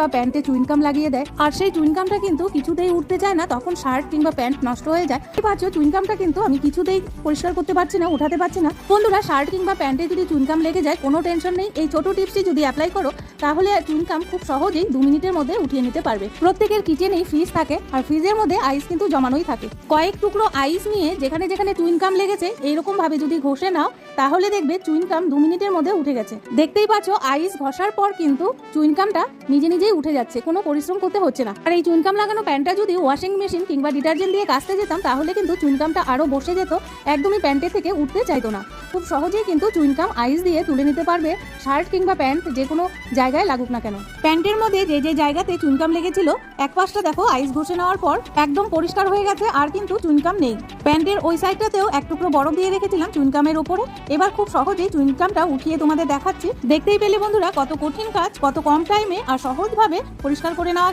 বা প্যান্টে চুইনকাম লাগিয়ে দেয়। আর সেই চুইনকামটা কিন্তু কিছুতেই উঠতে চায় না, তখন শার্ট কিংবা প্যান্ট নষ্ট হয়ে যায়। এই পাচ্ছ চুইনকামটা কিন্তু আমি কিছুতেই পরিষ্কার করতে পারছি না, উঠাতে পারছি না। বন্ধুরা, শার্ট কিংবা প্যান্টে যদি চুইনকাম লেগে যায়, কোনো টেনশন নেই। এই ছোট টিপসটি যদি অ্যাপ্লাই করো, তাহলে চুইনকাম খুব সহজেই দু মিনিটের মধ্যে উঠিয়ে নিতে পারবে। প্রত্যেকের কিচেনেই ফ্রিজ থাকে, আর ফ্রিজের মধ্যে আইস কিন্তু জমানোই থাকে। কয়েক টুকরো আইস নিয়ে যেখানে যেখানে চুইনকাম লেগেছে এইরকম ভাবে যদি ঘষে নাও, তাহলে দেখবে চুইনকাম দু মিনিটের মধ্যে উঠে গেছে। দেখতেই পাচ্ছ আইস ঘষার পর কিন্তু চুইনকামটা নিজে নিজেই উঠে যাচ্ছে, কোনো পরিশ্রম করতে হচ্ছে না। আর এই চুনকাম লাগানো প্যান্টটা যদি ওয়াশিং মেশিন কিংবা ডিটারজেন্ট দিয়ে কাচতে যেতাম, তাহলে কিন্তু চুনকামটা আরও বসে যেত, একদমই প্যান্টের থেকে উঠতে চাইতো না। খুব সহজেই কিন্তু চুইনকাম আইস দিয়ে তুলে নিতে পারবে। শার্ট কিংবা প্যান্ট যে কোনো জায়গায় লাগুক না কেন। প্যান্টের মধ্যে যে যে জায়গাতে চুইনকাম লেগেছিল, এক পাশটা দেখো আইস ঘষে নেওয়ার পর একদম পরিষ্কার হয়ে গেছে, আর কিন্তু চুইনকাম নেই। প্যান্টের ওই সাইডটাতেও এক টুকরো বরফ দিয়ে রেখেছিলাম চুইনকামের ওপরে। এবার খুব সহজেই চুইনকামটা উঠিয়ে তোমাদের দেখাচ্ছি। দেখতেই পেলে বন্ধুরা, কত কঠিন কাজ, কত কম টাইমে, আর সহজভাবে পরিষ্কার করে নেওয়া